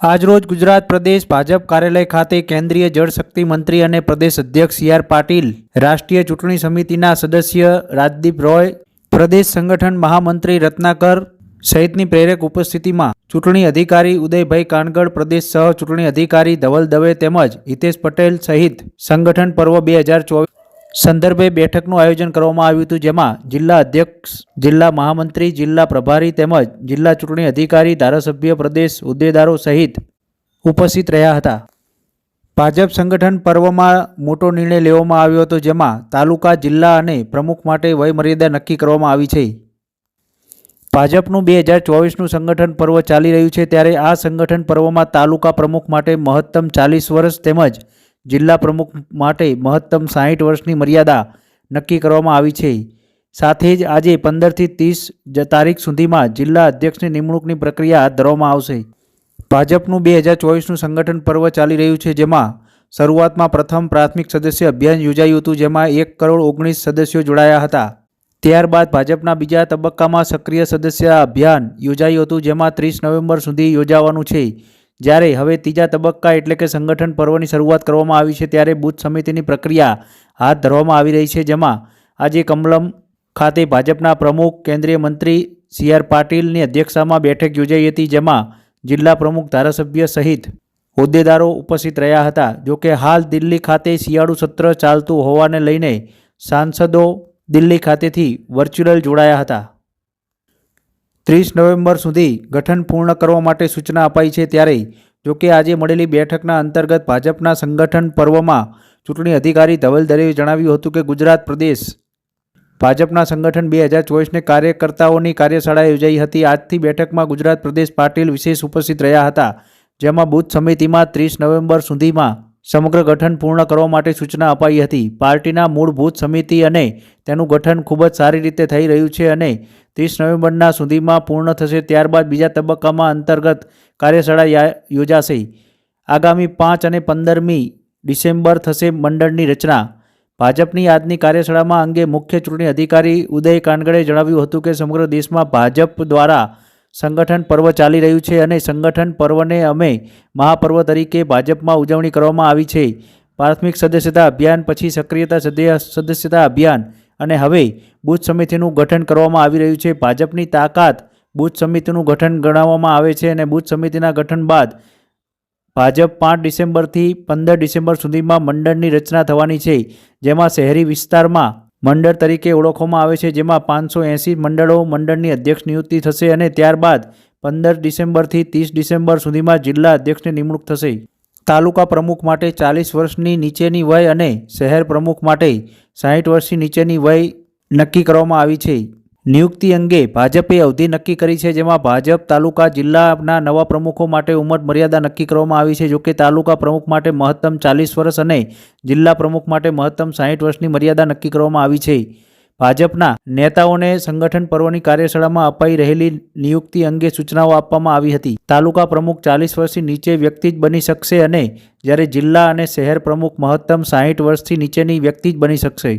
આજરોજ ગુજરાત પ્રદેશ ભાજપ કાર્યાલય ખાતે કેન્દ્રીય જળશક્તિ મંત્રી અને પ્રદેશ અધ્યક્ષ સી આર પાટીલ, રાષ્ટ્રીય ચૂંટણી સમિતિના સદસ્ય રાજદીપ રોય, પ્રદેશ સંગઠન મહામંત્રી રત્નાકર સહિતની પ્રેરક ઉપસ્થિતિમાં ચૂંટણી અધિકારી ઉદયભાઈ કાનગડ, પ્રદેશ સહ ચૂંટણી અધિકારી ધવલ દવે તેમજ હિતેશ પટેલ સહિત સંગઠન પર્વ બે હજાર ચોવીસ સંદર્ભે બેઠકનું આયોજન કરવામાં આવ્યું હતું, જેમાં જિલ્લા અધ્યક્ષ, જિલ્લા મહામંત્રી, જિલ્લા પ્રભારી તેમજ જિલ્લા ચૂંટણી અધિકારી, ધારાસભ્ય, પ્રદેશ હોદ્દેદારો સહિત ઉપસ્થિત રહ્યા હતા. ભાજપ સંગઠન પર્વમાં મોટો નિર્ણય લેવામાં આવ્યો હતો, જેમાં તાલુકા, જિલ્લા અને પ્રમુખ માટે વયમર્યાદા નક્કી કરવામાં આવી છે. ભાજપનું બે હજાર ચોવીસનું સંગઠન પર્વ ચાલી રહ્યું છે, ત્યારે આ સંગઠન પર્વમાં તાલુકા પ્રમુખ માટે મહત્તમ ચાલીસ વર્ષ તેમજ જિલ્લા પ્રમુખ માટે મહત્તમ સાહીઠ વર્ષની મર્યાદા નક્કી કરવામાં આવી છે. સાથે જ આજે પંદરથી ત્રીસ તારીખ સુધીમાં જિલ્લા અધ્યક્ષની નિમણૂકની પ્રક્રિયા હાથ ધરવામાં આવશે. ભાજપનું બે હજાર ચોવીસનું સંગઠન પર્વ ચાલી રહ્યું છે, જેમાં શરૂઆતમાં પ્રથમ પ્રાથમિક સદસ્ય અભિયાન યોજાયું હતું, જેમાં એક કરોડ ઓગણીસ સદસ્યો જોડાયા હતા. ત્યારબાદ ભાજપના બીજા તબક્કામાં સક્રિય સદસ્ય અભિયાન યોજાયું હતું, જેમાં ત્રીસ નવેમ્બર સુધી યોજાવાનું છે. જ્યારે હવે ત્રીજા તબક્કા એટલે કે સંગઠન પર્વની શરૂઆત કરવામાં આવી છે, ત્યારે બુથ સમિતિની પ્રક્રિયા હાથ ધરવામાં આવી રહી છે, જેમાં આજે કમલમ ખાતે ભાજપના પ્રમુખ, કેન્દ્રીય મંત્રી સી આર પાટીલની અધ્યક્ષતામાં બેઠક યોજાઈ હતી, જેમાં જિલ્લા પ્રમુખ ધારાસભ્ય સહિત હોદ્દેદારો ઉપસ્થિત રહ્યા હતા. જોકે હાલ દિલ્હી ખાતે શિયાળુ સત્ર ચાલતું હોવાને લઈને સાંસદો દિલ્હી ખાતેથી વર્ચ્યુઅલ જોડાયા હતા. ત્રીસ નવેમ્બર સુધી ગઠન પૂર્ણ કરવા માટે સૂચના અપાઈ છે ત્યારે જોકે આજે મળેલી બેઠકના અંતર્ગત ભાજપના સંગઠન પર્વમાં ચૂંટણી અધિકારી ધવલ દરેએ જણાવ્યું હતું કે ગુજરાત પ્રદેશ ભાજપના સંગઠન બે હજાર ચોવીસને કાર્યકર્તાઓની કાર્યશાળા યોજાઈ હતી. આજથી બેઠકમાં ગુજરાત પ્રદેશ પાટીલ વિશેષ ઉપસ્થિત રહ્યા હતા, જેમાં બુથ સમિતિમાં ત્રીસ નવેમ્બર સુધીમાં સમગ્ર ગઠન પૂર્ણ કરવા માટે સૂચના અપાઈ હતી. પાર્ટીના મૂળભૂત સમિતિ અને તેનું ગઠન ખૂબ જ સારી રીતે થઈ રહ્યું છે અને ત્રીસ નવેમ્બરના સુધીમાં પૂર્ણ થશે. ત્યારબાદ બીજા તબક્કામાં અંતર્ગત કાર્યશાળા યોજાશે. આગામી પાંચ અને પંદરમી ડિસેમ્બર થશે મંડળની રચના. ભાજપની આજની કાર્યશાળામાં અંગે મુખ્ય ચૂંટણી અધિકારી ઉદય કાનગડે જણાવ્યું હતું કે સમગ્ર દેશમાં ભાજપ દ્વારા સંગઠન પર્વ ચાલી રહ્યું છે અને સંગઠન પર્વને અમે મહાપર્વ તરીકે ભાજપમાં ઉજવણી કરવામાં આવી છે. પ્રાથમિક સદસ્યતા અભિયાન, પછી સક્રિયતા સદસ્ય સદસ્યતા અભિયાન અને હવે બુથ સમિતિનું ગઠન કરવામાં આવી રહ્યું છે. ભાજપની તાકાત બુથ સમિતિનું ગઠન ગણાવવામાં આવે છે અને બુથ સમિતિના ગઠન બાદ ભાજપ પાંચ ડિસેમ્બરથી પંદર ડિસેમ્બર સુધીમાં મંડળની રચના થવાની છે, જેમાં શહેરી વિસ્તારમાં મંડળ તરીકે ઓળખવામાં આવે છે, જેમાં પાંચસો એંસી મંડળો મંડળની અધ્યક્ષ નિયુક્તિ થશે અને ત્યારબાદ પંદર ડિસેમ્બરથી ત્રીસ ડિસેમ્બર સુધીમાં જિલ્લા અધ્યક્ષની નિમણૂક થશે. તાલુકા પ્રમુખ માટે ચાલીસ વર્ષની નીચેની વય અને શહેર પ્રમુખ માટે સાહીઠ વર્ષની નીચેની વય નક્કી કરવામાં આવી છે. નિયુક્તિ અંગે ભાજપે અવધિ નક્કી કરી છે, જેમાં ભાજપ તાલુકા જિલ્લાના નવા પ્રમુખો માટે ઉંમર મર્યાદા નક્કી કરવામાં આવી છે. જોકે તાલુકા પ્રમુખ માટે મહત્તમ ચાલીસ વર્ષ અને જિલ્લા પ્રમુખ માટે મહત્તમ સાહીઠ વર્ષની મર્યાદા નક્કી કરવામાં આવી છે. ભાજપના નેતાઓને સંગઠન પર્વની કાર્યશાળામાં અપાઈ રહેલી નિયુક્તિ અંગે સૂચનાઓ આપવામાં આવી હતી. તાલુકા પ્રમુખ ચાલીસ વર્ષથી નીચે વ્યક્તિ જ બની શકશે અને જ્યારે જિલ્લા અને શહેર પ્રમુખ મહત્તમ સાહીઠ વર્ષથી નીચેની વ્યક્તિ જ બની શકશે.